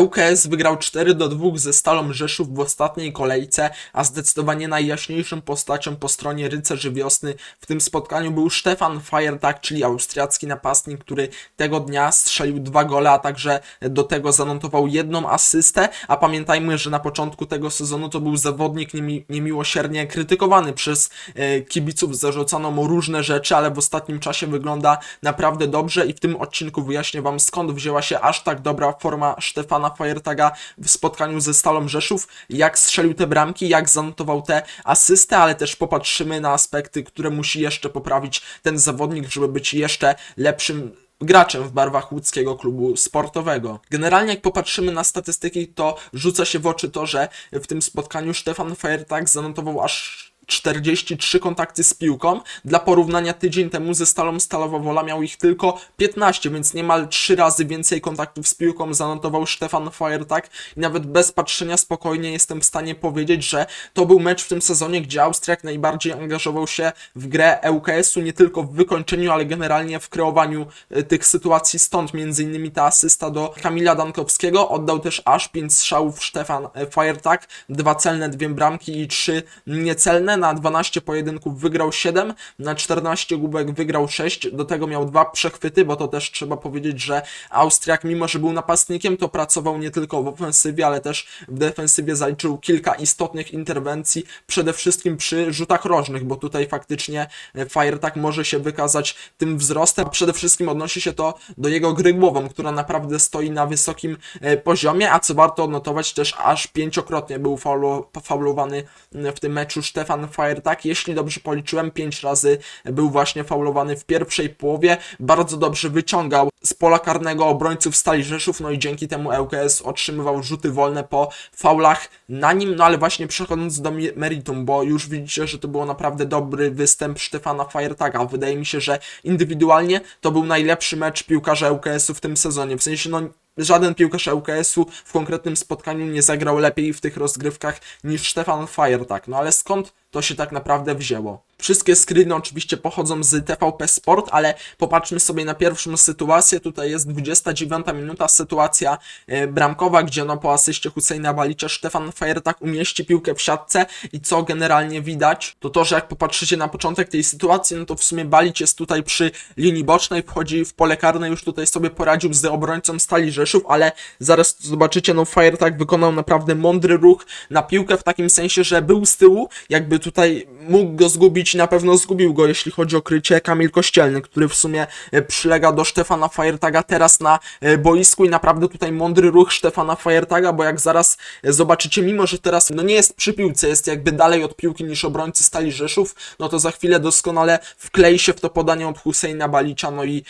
ŁKS wygrał 4 do 2 ze Stalą Rzeszów w ostatniej kolejce, a zdecydowanie najjaśniejszą postacią po stronie Rycerzy Wiosny w tym spotkaniu był Stefan Feiertag, czyli austriacki napastnik, który tego dnia strzelił dwa gole, a także do tego zanotował jedną asystę, a pamiętajmy, że na początku tego sezonu to był zawodnik niemi- niemiłosiernie krytykowany przez e, kibiców, zarzucano mu różne rzeczy, ale w ostatnim czasie wygląda naprawdę dobrze i w tym odcinku wyjaśnię Wam skąd wzięła się aż tak dobra forma Stefana Feiertaga w spotkaniu ze Stalą Rzeszów, jak strzelił te bramki, jak zanotował te asysty, ale też popatrzymy na aspekty, które musi jeszcze poprawić ten zawodnik, żeby być jeszcze lepszym graczem w barwach łódzkiego klubu sportowego. Generalnie jak popatrzymy na statystyki, to rzuca się w oczy to, że w tym spotkaniu Stefan Feiertag zanotował aż 43 kontakty z piłką. Dla porównania tydzień temu ze Stalą Stalowa Wola miał ich tylko 15, więc niemal 3 razy więcej kontaktów z piłką zanotował Stefan Feiertag i nawet bez patrzenia spokojnie jestem w stanie powiedzieć, że to był mecz w tym sezonie, gdzie Austriak najbardziej angażował się w grę ŁKS-u, nie tylko w wykończeniu, ale generalnie w kreowaniu e, tych sytuacji, stąd między innymi ta asysta do Kamila Dankowskiego, oddał też aż 5 strzałów Stefan e, Feiertag, dwa celne, dwie bramki i trzy niecelne, na 12 pojedynków wygrał 7, na 14 główek wygrał 6, do tego miał dwa przechwyty, bo to też trzeba powiedzieć, że Austriak, mimo że był napastnikiem, to pracował nie tylko w ofensywie, ale też w defensywie zaliczył kilka istotnych interwencji, przede wszystkim przy rzutach rożnych, bo tutaj faktycznie e, Feiertag może się wykazać tym wzrostem. Przede wszystkim odnosi się to do jego gry głową, która naprawdę stoi na wysokim e, poziomie, a co warto odnotować, też aż pięciokrotnie był faulo, faulowany w tym meczu Stefan Feiertag. Jeśli dobrze policzyłem, pięć razy był właśnie faulowany w pierwszej połowie. Bardzo dobrze wyciągał z pola karnego obrońców Stali Rzeszów, no i dzięki temu ŁKS otrzymywał rzuty wolne po faulach na nim, no ale właśnie przechodząc do meritum, bo już widzicie, że to było naprawdę dobry występ Stefana Feiertaga. Wydaje mi się, że indywidualnie to był najlepszy mecz piłkarza ŁKS-u w tym sezonie. W sensie, no żaden piłkarz ŁKS-u w konkretnym spotkaniu nie zagrał lepiej w tych rozgrywkach niż Stefan Feiertag. No ale skąd to się tak naprawdę wzięło? Wszystkie screeny oczywiście pochodzą z TVP Sport, ale popatrzmy sobie na pierwszą sytuację. Tutaj jest 29 minuta, sytuacja e, bramkowa, gdzie no po asyście Husseina Balicza Stefan Feiertag umieści piłkę w siatce i co generalnie widać, to to, że jak popatrzycie na początek tej sytuacji, no to w sumie Balic jest tutaj przy linii bocznej, wchodzi w pole karne, już tutaj sobie poradził z obrońcą Stali Rzeszów, ale zaraz zobaczycie, no Feiertag wykonał naprawdę mądry ruch na piłkę w takim sensie, że był z tyłu, jakby tutaj mógł go zgubić na pewno zgubił go, jeśli chodzi o krycie Kamil Kościelny, który w sumie e, przylega do Stefana Feiertaga teraz na e, boisku i naprawdę tutaj mądry ruch Stefana Feiertaga, bo jak zaraz e, zobaczycie, mimo że teraz no nie jest przy piłce, jest jakby dalej od piłki niż obrońcy Stali Rzeszów, no to za chwilę doskonale wklei się w to podanie od Husseina Balicza, no i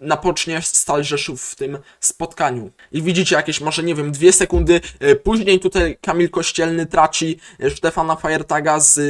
napocznie Stal Rzeszów w tym spotkaniu. I widzicie jakieś może, nie wiem, dwie sekundy później tutaj Kamil Kościelny traci Stefana Feiertaga z,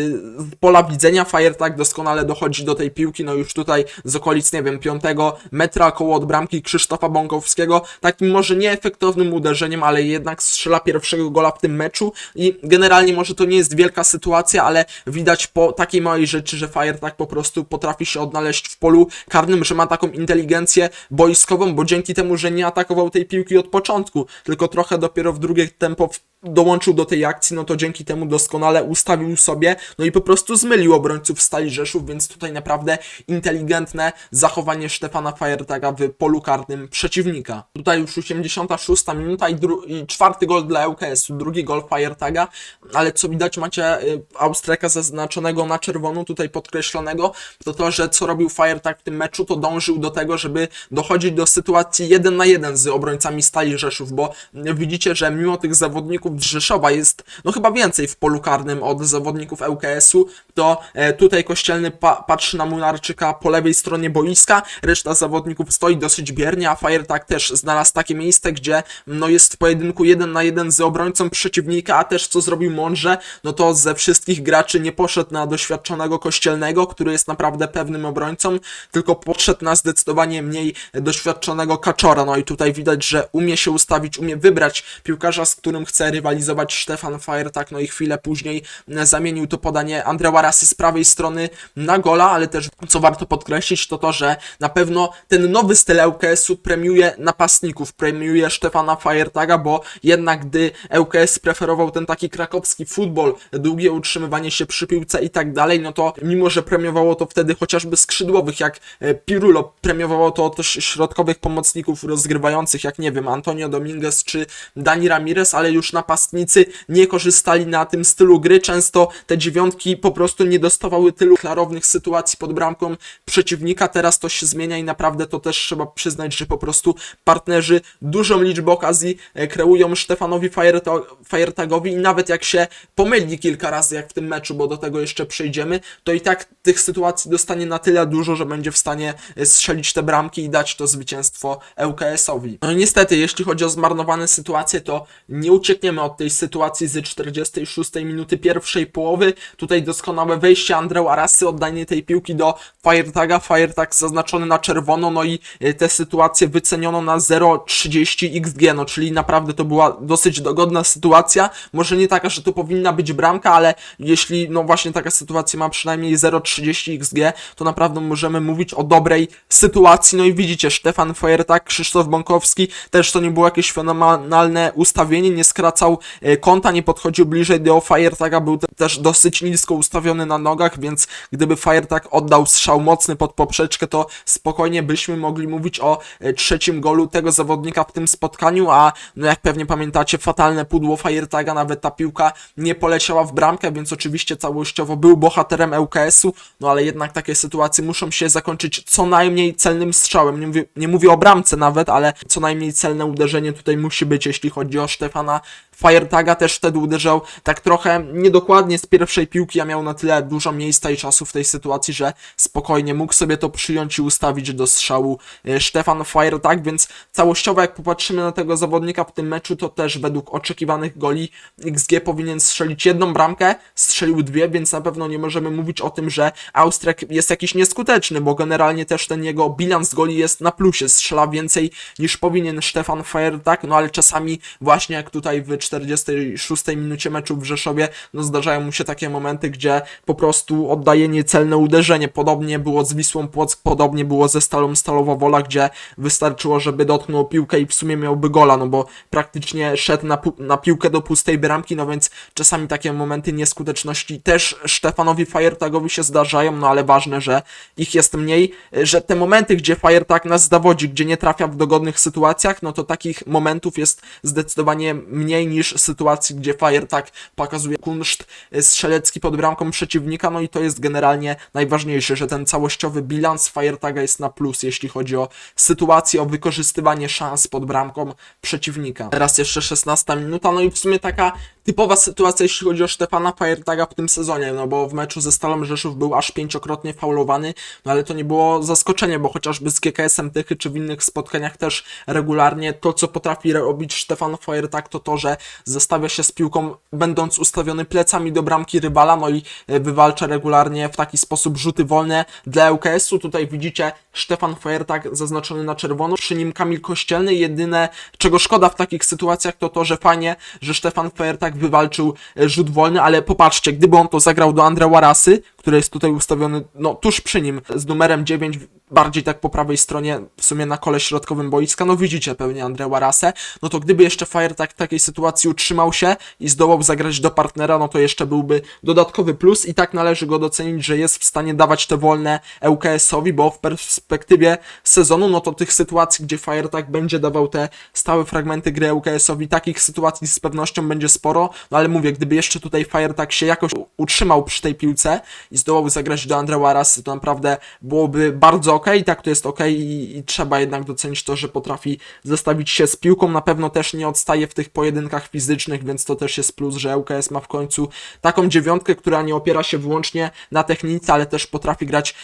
pola widzenia. Feiertag doskonale dochodzi do tej piłki, no już tutaj z okolic, nie wiem, piątego metra koło od bramki Krzysztofa Bąkowskiego. Takim może nieefektownym uderzeniem, ale jednak strzela pierwszego gola w tym meczu i generalnie może to nie jest wielka sytuacja, ale widać po takiej małej rzeczy, że Feiertag po prostu potrafi się odnaleźć w polu karnym, że ma taką inteligencję boiskową, bo dzięki temu, że nie atakował tej piłki od początku, tylko trochę dopiero w drugie tempo dołączył do tej akcji, no to dzięki temu doskonale ustawił sobie, no i po prostu zmylił obrońców Stali Rzeszów, więc tutaj naprawdę inteligentne zachowanie Stefana Feiertaga w polu karnym przeciwnika. Tutaj już 86 minuta i, i czwarty gol dla ŁKS-u, drugi gol Feiertaga, ale co widać macie y, Austriaka zaznaczonego na czerwono, tutaj podkreślonego, to to, że co robił Feiertag w tym meczu, to dążył do tego, żeby dochodzić do sytuacji 1 na 1 z obrońcami Stali Rzeszów, bo y, widzicie, że mimo tych zawodników z Rzeszowa jest no chyba więcej w polu karnym od zawodników ŁKS-u, to e, tutaj Kościelny pa patrzy na Munarczyka po lewej stronie boiska, reszta zawodników stoi dosyć biernie, a Feiertag też znalazł takie miejsce, gdzie no jest w pojedynku 1 na 1 z obrońcą przeciwnika, a też co zrobił mądrze, no to ze wszystkich graczy nie poszedł na doświadczonego Kościelnego, który jest naprawdę pewnym obrońcą, tylko podszedł na zdecydowanie mniej doświadczonego Kaczora, no i tutaj widać, że umie się ustawić, umie wybrać piłkarza, z którym chce rywalizować Stefan Fajertak, no i chwilę później e, zamienił to podanie Andrea Rasy z prawej strony na gola, ale też co warto podkreślić to to, że na pewno ten nowy styl ŁKS-u premiuje napastników, premiuje Stefana Fajertaga, bo jednak gdy ŁKS preferował ten taki krakowski futbol, długie utrzymywanie się przy piłce i tak dalej, no to mimo, że premiowało to wtedy chociażby skrzydłowych, jak e, Pirulo, premiowało to też środkowych pomocników rozgrywających, jak nie wiem, Antonio Dominguez czy Dani Ramirez, ale już napastnicy nie korzystali na tym stylu gry, często te dziewiątki po prostu nie dostawały tylu klarownych sytuacji pod bramką przeciwnika, teraz to się zmienia i naprawdę to też trzeba przyznać, że po prostu partnerzy dużą liczbę okazji e, kreują Stefanowi Fajerta- Fajertagowi i nawet jak się pomyli kilka razy, jak w tym meczu, bo do tego jeszcze przejdziemy, to i tak tych sytuacji dostanie na tyle dużo, że będzie w stanie e, strzelić te bramki i dać to zwycięstwo ŁKS-owi. No i niestety, jeśli chodzi o zmarnowane sytuacje, to nie uciekniemy od tej sytuacji z 46 minuty pierwszej połowy. Tutaj doskonałe wejście Andreu Arasy, oddanie tej piłki do Firetaga, Firetag zaznaczony na czerwono, no i e, te sytuacje wyceniono na 0,30 XG, no czyli naprawdę to była dosyć dogodna sytuacja, może nie taka, że to powinna być bramka, ale jeśli no właśnie taka sytuacja ma przynajmniej 0,30 XG, to naprawdę możemy mówić o dobrej sytuacji, no i widzicie, Stefan Firetag, Krzysztof Bąkowski, też to nie było jakieś fenomenalne ustawienie, nie skracał e, kąta, nie podchodził bliżej do Firetaga, był te- też dosyć nisko ustawiony na nogach, więc gdyby Firetag oddał strzał mocny pod poprzeczkę, to spokojnie byśmy mogli mówić o e, trzecim golu tego zawodnika w tym spotkaniu, a no jak pewnie pamiętacie, fatalne pudło Firetaga, nawet ta piłka nie poleciała w bramkę, więc oczywiście całościowo był bohaterem ŁKS-u, no ale jednak takie sytuacje muszą się zakończyć co najmniej celnym strzałem. Nie mówię, nie mówię o bramce nawet, ale co najmniej celne uderzenie tutaj musi być, jeśli chodzi o Stefana Firetaga też wtedy uderzał tak trochę niedokładnie z pierwszej piłki, a miał na tyle dużo miejsca i czasu w tej sytuacji, że spokojnie mógł sobie to przyjąć i ustawić do strzału e, Stefan Firetag, więc całościowo jak popatrzymy na tego zawodnika w tym meczu, to też według oczekiwanych goli XG powinien strzelić jedną bramkę, strzelił dwie, więc na pewno nie możemy mówić o tym, że Austriak jest jakiś nieskuteczny, bo generalnie też ten jego bilans goli jest na plusie, strzela więcej niż powinien Stefan Firetag, no ale czasami właśnie jak tutaj w 46 minucie meczu w Rzeszowie, no zdarzają mu się takie momenty, gdzie po prostu oddaje niecelne uderzenie. Podobnie było z Wisłą Płock, podobnie było ze Stalą Stalowa Wola, gdzie wystarczyło, żeby dotknął piłkę i w sumie miałby gola, no bo praktycznie szedł na, na piłkę do pustej bramki, no więc czasami takie momenty nieskuteczności też Stefanowi Fajertagowi się zdarzają, no ale ważne, że ich jest mniej, że te momenty, gdzie Fajertag nas zawodzi, gdzie nie trafia w dogodnych sytuacjach, no to takich momentów jest zdecydowanie mniej niż sytuacji, gdzie Fajertag pokazuje kunszt strzelecki pod bramką przeciwnika, no i to jest generalnie najważniejsze, że ten całościowy bilans Fajertaga jest na plus, jeśli chodzi o sytuację, o wykorzystywanie szans pod bramką przeciwnika. Teraz jeszcze 16 minuta, no i w sumie taka typowa sytuacja, jeśli chodzi o Stefana Fajertaga w tym sezonie, no bo w meczu ze Stalą Rzeszów był aż pięciokrotnie faulowany, no ale to nie było zaskoczenie, bo chociażby z GKS-em Tychy czy w innych spotkaniach też regularnie to, co potrafi robić Stefan Fajertag, to to, że zestawia się z piłką, będąc ustawiony plecami do bramki rywala, no i e, wywalcza regularnie w taki sposób rzuty wolne dla ŁKS-u. Tutaj widzicie Stefan Fajertag zaznaczony na czerwono, przy nim Kamil Kościelny. Jedyne, czego szkoda w takich sytuacjach, to to, że fajnie, że Stefan Fajertag wywalczył e, rzut wolny, ale popatrzcie, gdyby on to zagrał do Andrea Warasy, który jest tutaj ustawiony, no tuż przy nim, z numerem 9, bardziej tak po prawej stronie, w sumie na kole środkowym boiska, no widzicie pewnie Andrea Warasę, no to gdyby jeszcze Fire tak w takiej sytuacji utrzymał się i zdołał zagrać do partnera, no to jeszcze byłby dodatkowy plus i tak należy go docenić, że jest w stanie dawać te wolne ŁKS-owi, bo w perspektywie sezonu, no to tych sytuacji, gdzie Fire tak będzie dawał te stałe fragmenty gry ŁKS-owi, takich sytuacji z pewnością będzie sporo, no ale mówię, gdyby jeszcze tutaj Fire tak się jakoś utrzymał przy tej piłce i zdołał zagrać do Andrea Warasy, to naprawdę byłoby bardzo ok, tak to jest ok i, i trzeba jednak docenić to, że potrafi zestawić się z piłką, na pewno też nie odstaje w tych pojedynkach fizycznych, więc to też jest plus, że ŁKS ma w końcu taką dziewiątkę, która nie opiera się wyłącznie na technice, ale też potrafi grać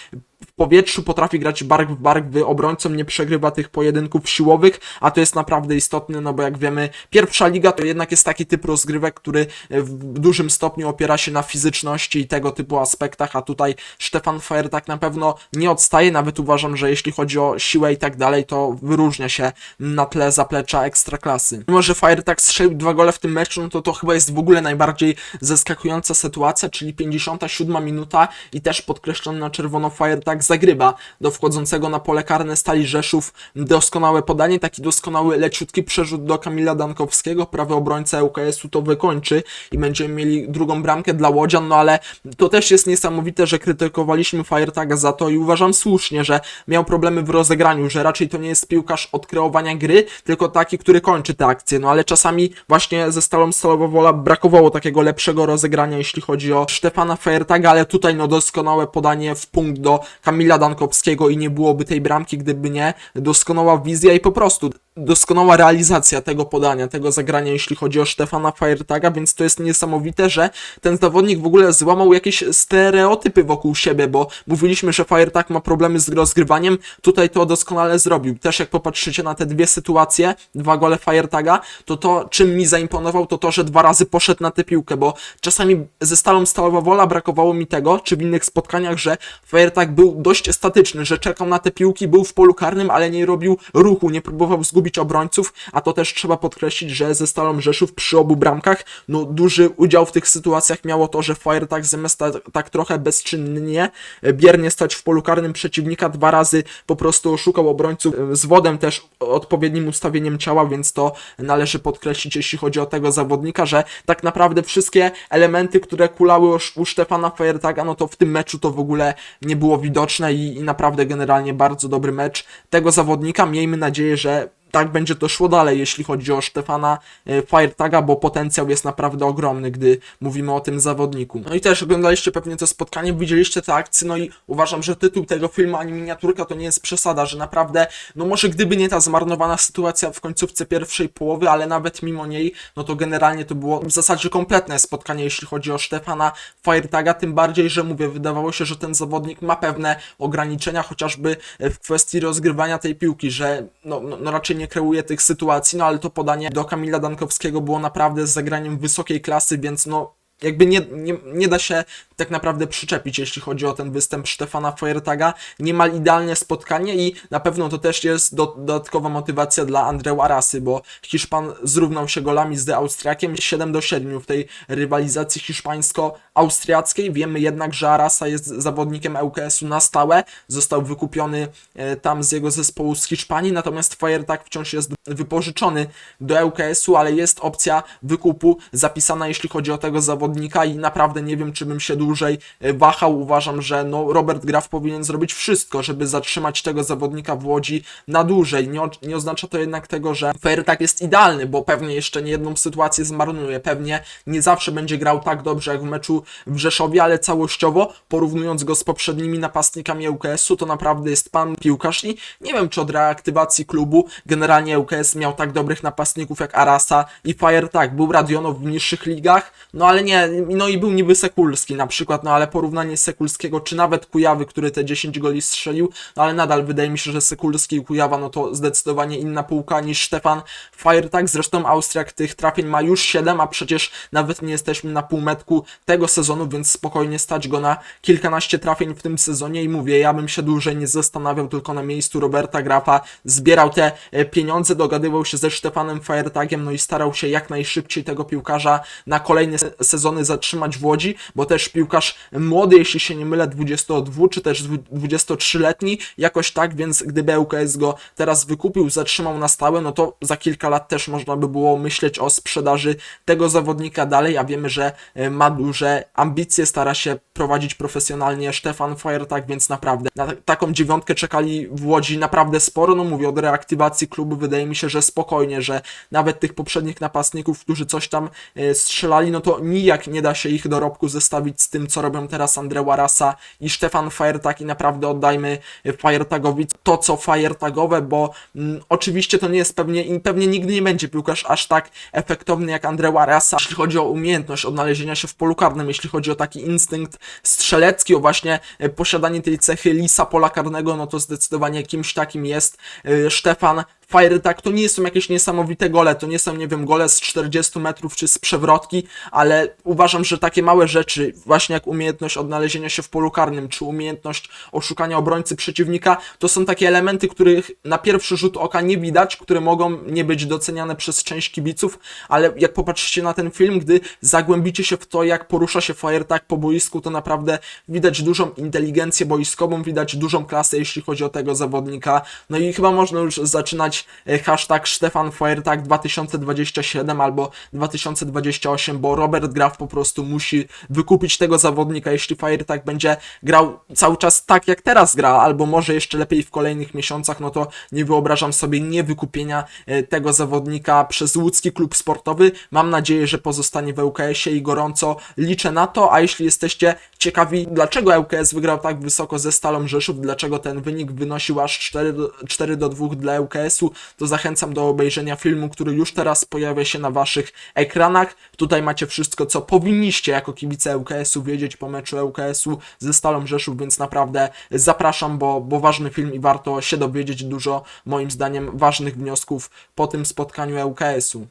powietrzu potrafi grać bark w bark, by obrońcom nie przegrywa tych pojedynków siłowych, a to jest naprawdę istotne, no bo jak wiemy, pierwsza liga to jednak jest taki typ rozgrywek, który w dużym stopniu opiera się na fizyczności i tego typu aspektach, a tutaj Stefan Fajer tak na pewno nie odstaje, nawet uważam, że jeśli chodzi o siłę i tak dalej, to wyróżnia się na tle zaplecza ekstraklasy. Mimo, że Fajer tak strzelił dwa gole w tym meczu, no to to chyba jest w ogóle najbardziej zaskakująca sytuacja, czyli 57 minuta i też podkreślony na czerwono Fajer tak zagrywa. Do wchodzącego na pole karne Stali Rzeszów. Doskonałe podanie, taki doskonały leciutki przerzut do Kamila Dankowskiego, prawy obrońca ŁKS-u to wykończy i będziemy mieli drugą bramkę dla Łodzian, no ale to też jest niesamowite, że krytykowaliśmy Fajertaga za to i uważam słusznie, że miał problemy w rozegraniu, że raczej to nie jest piłkarz od kreowania gry, tylko taki, który kończy te akcje, no ale czasami właśnie ze Stalą Stalowa Wola brakowało takiego lepszego rozegrania, jeśli chodzi o Stefana Fajertaga, ale tutaj no doskonałe podanie w punkt do Kamila Dankowskiego i nie byłoby tej bramki, gdyby nie doskonała wizja i po prostu doskonała realizacja tego podania, tego zagrania, jeśli chodzi o Stefana Fajertaga, więc to jest niesamowite, że ten zawodnik w ogóle złamał jakieś stereotypy wokół siebie, bo mówiliśmy, że Fajertag ma problemy z rozgrywaniem, tutaj to doskonale zrobił. Też jak popatrzycie na te dwie sytuacje, dwa gole Fajertaga, to to, czym mi zaimponował, to to, że dwa razy poszedł na tę piłkę, bo czasami ze Stalą Stalowa Wola brakowało mi tego, czy w innych spotkaniach, że Fajertag był dość statyczny, że czekał na te piłki, był w polu karnym, ale nie robił ruchu, nie próbował zgubić obrońców, a to też trzeba podkreślić, że ze Stalą Rzeszów przy obu bramkach, no duży udział w tych sytuacjach miało to, że Fajertag zamiast ta, tak trochę bezczynnie, e, biernie stać w polu karnym przeciwnika, dwa razy po prostu oszukał obrońców e, z wodem też odpowiednim ustawieniem ciała, więc to należy podkreślić, jeśli chodzi o tego zawodnika, że tak naprawdę wszystkie elementy, które kulały u Stefana Fajertaga, no to w tym meczu to w ogóle nie było widoczne i, i naprawdę generalnie bardzo dobry mecz tego zawodnika. Miejmy nadzieję, że tak będzie to szło dalej, jeśli chodzi o Stefana e, Fajertaga, bo potencjał jest naprawdę ogromny, gdy mówimy o tym zawodniku. No i też oglądaliście pewnie to spotkanie, widzieliście te akcje, no i uważam, że tytuł tego filmu ani miniaturka to nie jest przesada, że naprawdę, no może gdyby nie ta zmarnowana sytuacja w końcówce pierwszej połowy, ale nawet mimo niej, no to generalnie to było w zasadzie kompletne spotkanie, jeśli chodzi o Stefana Fajertaga, tym bardziej, że mówię, wydawało się, że ten zawodnik ma pewne ograniczenia, chociażby w kwestii rozgrywania tej piłki, że no, no, no raczej nie kreuje tych sytuacji, no ale to podanie do Kamila Dankowskiego było naprawdę z zagraniem wysokiej klasy, więc no jakby nie, nie, nie da się tak naprawdę przyczepić, jeśli chodzi o ten występ Stefana Fajertaga. Niemal idealne spotkanie i na pewno to też jest do, dodatkowa motywacja dla Andreu Arasy, bo Hiszpan zrównał się golami z Austriakiem 7 do 7 w tej rywalizacji hiszpańsko-austriackiej. Wiemy jednak, że Arasa jest zawodnikiem ŁKS-u na stałe, został wykupiony e, tam z jego zespołu z Hiszpanii, natomiast Fajertag wciąż jest wypożyczony do ŁKS-u, ale jest opcja wykupu zapisana, jeśli chodzi o tego zawodnika i naprawdę nie wiem, czy bym się dłużej e, wahał. Uważam, że no, Robert Graf powinien zrobić wszystko, żeby zatrzymać tego zawodnika w Łodzi na dłużej. Nie, nie oznacza to jednak tego, że Fajertag jest idealny, bo pewnie jeszcze nie jedną sytuację zmarnuje. Pewnie nie zawsze będzie grał tak dobrze jak w meczu w Rzeszowie, ale całościowo, porównując go z poprzednimi napastnikami ŁKS-u, to naprawdę jest pan piłkarz i nie wiem, czy od reaktywacji klubu generalnie ŁKS miał tak dobrych napastników jak Arasa i Fajertag. Był Radionow w niższych ligach, no ale nie, no i był niby Sekulski na przykład, no ale porównanie Sekulskiego, czy nawet Kujawy, który te 10 goli strzelił, no ale nadal wydaje mi się, że Sekulski i Kujawa, no to zdecydowanie inna półka niż Stefan Fajertag, zresztą Austriak tych trafień ma już 7, a przecież nawet nie jesteśmy na półmetku tego sezonu, więc spokojnie stać go na kilkanaście trafień w tym sezonie. I mówię, ja bym się dłużej nie zastanawiał, tylko na miejscu Roberta Grafa zbierał te e, pieniądze, dogadywał się ze Stefanem Fajertagiem, no i starał się jak najszybciej tego piłkarza na kolejne se- sezony zatrzymać w Łodzi, bo też piłkarz młody, jeśli się nie mylę, 22 czy też 23-letni, jakoś tak, więc gdyby ŁKS go teraz wykupił, zatrzymał na stałe, no to za kilka lat też można by było myśleć o sprzedaży tego zawodnika dalej, a wiemy, że e, ma duże ambicje, stara się prowadzić profesjonalnie Stefan Fajertag, więc naprawdę. Na ta- taką dziewiątkę czekali w Łodzi naprawdę sporo, no mówię, od reaktywacji klubu wydaje mi się, że spokojnie, że nawet tych poprzednich napastników, którzy coś tam e, strzelali, no to nijak nie da się ich dorobku zestawić z tym, tym, co robią teraz Andreu Rasa i Stefan Fajertak i naprawdę oddajmy Fajertagowi to, co Fajertagowe, bo mm, oczywiście to nie jest pewnie i pewnie nigdy nie będzie piłkarz aż tak efektowny jak Andreu Rasa, jeśli chodzi o umiejętność odnalezienia się w polu karnym, jeśli chodzi o taki instynkt strzelecki, o właśnie e, posiadanie tej cechy lisa pola karnego, no to zdecydowanie kimś takim jest e, Stefan Fire tak, to nie są jakieś niesamowite gole, to nie są, nie wiem, gole z 40 metrów czy z przewrotki, ale uważam, że takie małe rzeczy, właśnie jak umiejętność odnalezienia się w polu karnym, czy umiejętność oszukania obrońcy przeciwnika, to są takie elementy, których na pierwszy rzut oka nie widać, które mogą nie być doceniane przez część kibiców, ale jak popatrzycie na ten film, gdy zagłębicie się w to, jak porusza się Fire tak po boisku, to naprawdę widać dużą inteligencję boiskową, widać dużą klasę, jeśli chodzi o tego zawodnika. No i chyba można już zaczynać e, hashtag Stefan Feiertag 2027 albo 2028, bo Robert Graf po prostu musi wykupić tego zawodnika, jeśli Feiertag będzie grał cały czas tak, jak teraz gra, albo może jeszcze lepiej w kolejnych miesiącach, no to nie wyobrażam sobie nie wykupienia e, tego zawodnika przez łódzki klub sportowy. Mam nadzieję, że pozostanie w ŁKS-ie i gorąco liczę na to, a jeśli jesteście ciekawi, dlaczego ŁKS wygrał tak wysoko ze Stalą Rzeszów, dlaczego ten wynik wynosił aż 4 do, 4 do 2 dla ŁKS-u, to zachęcam do obejrzenia filmu, który już teraz pojawia się na waszych ekranach. Tutaj macie wszystko, co powinniście jako kibice ŁKS-u wiedzieć po meczu ŁKS-u ze Stalą Rzeszów, więc naprawdę zapraszam, bo, bo ważny film i warto się dowiedzieć dużo, moim zdaniem, ważnych wniosków po tym spotkaniu ŁKS-u.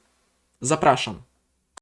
Zapraszam.